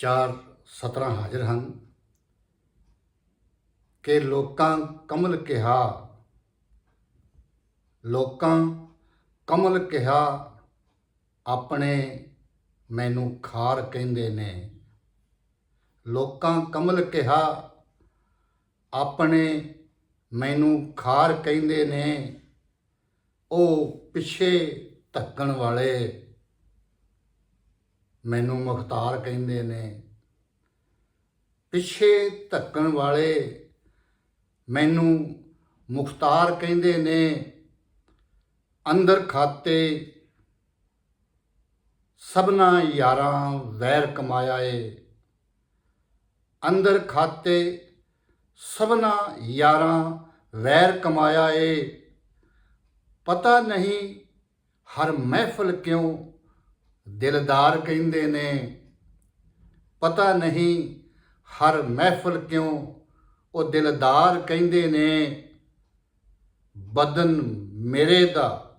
ਚਾਰ ਸਤਰਾਂ ਹਾਜ਼ਰ ਹਨ। ਕਿ ਲੋਕਾਂ ਕਮਲ ਕਿਹਾ, ਲੋਕਾਂ ਕਮਲ ਕਿਹਾ, ਆਪਣੇ ਮੈਨੂੰ ਖਾਰ ਕਹਿੰਦੇ ਨੇ। ਲੋਕਾਂ ਕਮਲ ਕਿਹਾ, ਆਪਣੇ ਮੈਨੂੰ ਖਾਰ ਕਹਿੰਦੇ ਨੇ। ਉਹ ਪਿੱਛੇ ਧੱਕਣ ਵਾਲੇ ਮੈਨੂੰ ਮੁਖਤਾਰ ਕਹਿੰਦੇ ਨੇ, ਪਿੱਛੇ ਧੱਕਣ ਵਾਲੇ ਮੈਨੂੰ ਮੁਖਤਾਰ ਕਹਿੰਦੇ ਨੇ, ਅੰਦਰ ਖਾਤੇ ਸਭਨਾ ਯਾਰਾਂ ਵੈਰ ਕਮਾਇਆ ਏ। ਅੰਦਰ ਖਾਤੇ ਸਭਨਾ ਯਾਰਾਂ ਵੈਰ ਕਮਾਇਆ ਏ। ਪਤਾ ਨਹੀਂ ਹਰ ਮਹਿਫਲ ਕਿਉਂ ਦਿਲਦਾਰ ਕਹਿੰਦੇ ਨੇ, ਪਤਾ ਨਹੀਂ ਹਰ ਮਹਿਫਲ ਕਿਉਂ ਉਹ ਦਿਲਦਾਰ ਕਹਿੰਦੇ ਨੇ, ਬਦਨ ਮੇਰੇ ਦਾ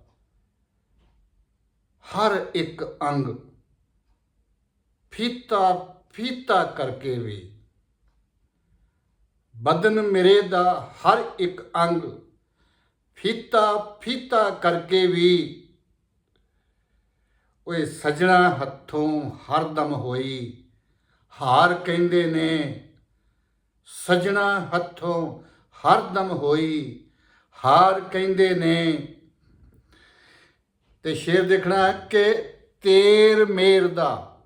ਹਰ ਇੱਕ ਅੰਗ ਫੀਤਾ ਫੀਤਾ ਕਰਕੇ ਵੀ। ਬਦਨ ਮੇਰੇ ਦਾ ਹਰ ਇੱਕ ਅੰਗ ਫੀਤਾ ਫੀਤਾ ਕਰਕੇ ਵੀ ਓਏ ਸਜਣਾ ਹੱਥੋਂ ਹਰਦਮ ਹੋਈ, ਹਾਰ ਕਹਿੰਦੇ ਨੇ। ਸਜਣਾ ਹੱਥੋਂ ਹਰਦਮ ਹੋਈ, ਹਾਰ ਕਹਿੰਦੇ ਨੇ। ਤੇ ਸ਼ੇਰ ਦੇਖਣਾ ਕਿ ਤੇਰ ਮੇਰ ਦਾ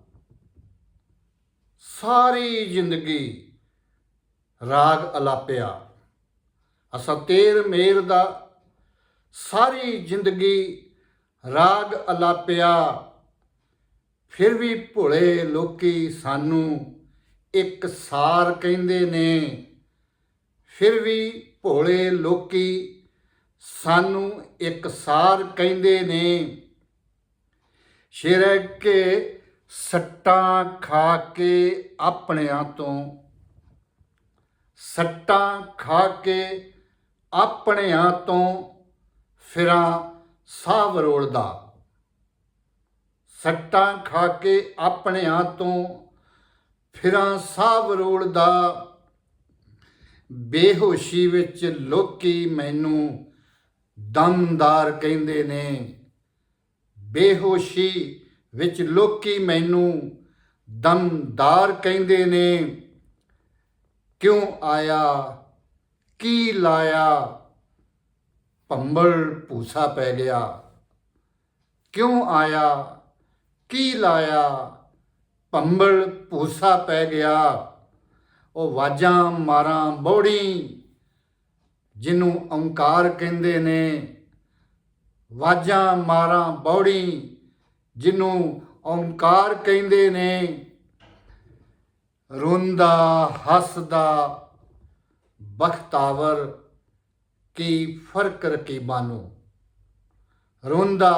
ਸਾਰੀ ਜ਼ਿੰਦਗੀ ਰਾਗ ਅਲਾਪਿਆ। ਅਸਾਂ ਤੇਰ ਮੇਰ ਦਾ ਸਾਰੀ ਜ਼ਿੰਦਗੀ ਰਾਗ ਅਲਾਪਿਆ। ਫਿਰ ਵੀ ਭੋਲੇ ਲੋਕੀ ਸਾਨੂੰ ਇੱਕ ਸਾਰ ਕਹਿੰਦੇ ਨੇ। ਫਿਰ ਵੀ ਭੋਲੇ ਲੋਕੀ ਸਾਨੂੰ ਇੱਕ ਸਾਰ ਕਹਿੰਦੇ ਨੇ। ਸ਼ੇਰ ਹੈ ਕਿ ਸੱਟਾਂ ਖਾ ਕੇ ਆਪਣਿਆਂ ਤੋਂ। ਸੱਟਾਂ ਖਾ ਕੇ ਆਪਣਿਆਂ ਤੋਂ ਫਿਰਾਂ ਸਾਹ ਵਰੋੜਦਾ ਸੱਟਾਂ ਖਾ ਕੇ ਆਪਣਿਆਂ ਤੋਂ ਫਿਰਾਂ ਸਾਹ ਵਰੋੜਦਾ ਬੇਹੋਸ਼ੀ ਵਿੱਚ ਲੋਕੀ ਮੈਨੂੰ ਦਮਦਾਰ ਕਹਿੰਦੇ ਨੇ। ਬੇਹੋਸ਼ੀ ਵਿੱਚ ਲੋਕੀ ਮੈਨੂੰ ਦਮਦਾਰ ਕਹਿੰਦੇ ਨੇ। ਕਿਉਂ ਆਇਆ? ਕੀ ਲਾਇਆ? ਭੰਬਲ ਭੂਸਾ ਪੈ ਗਿਆ। ਕਿਉਂ ਆਇਆ? ਕੀ ਲਾਇਆ? ਭੰਬਲ ਭੂਸਾ ਪੈ ਗਿਆ। ਉਹ ਵਾਜਾਂ ਮਾਰਾਂ ਬੋੜੀ, ਜਿਹਨੂੰ ਓੰਕਾਰ ਕਹਿੰਦੇ ਨੇ। ਵਾਜਾਂ ਮਾਰਾਂ ਬੌੜੀ, ਜਿਹਨੂੰ ਓੰਕਾਰ ਕਹਿੰਦੇ ਨੇ। ਰੋਂਦਾ, ਹੱਸਦਾ, ਬਖਤਾਵਰ ਕੀ ਫ਼ਰਕ ਰਕੀਬਾਂ ਨੂੰ ਰੋਂਦਾ,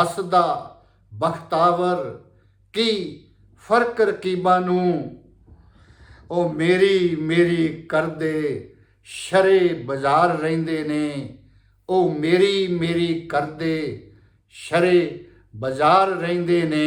ਹੱਸਦਾ, ਬਖਤਾਵਰ, ਕੀ ਫ਼ਰਕ ਰਕੀਬਾਂ ਨੂੰ ਉਹ ਮੇਰੀ ਮੇਰੀ ਕਰਦੇ ਸ਼ਰੇ ਬਾਜ਼ਾਰ ਰਹਿੰਦੇ ਨੇ। ਉਹ ਮੇਰੀ ਮੇਰੀ ਕਰਦੇ ਸ਼ਰੇ ਬਾਜ਼ਾਰ ਰਹਿੰਦੇ ਨੇ।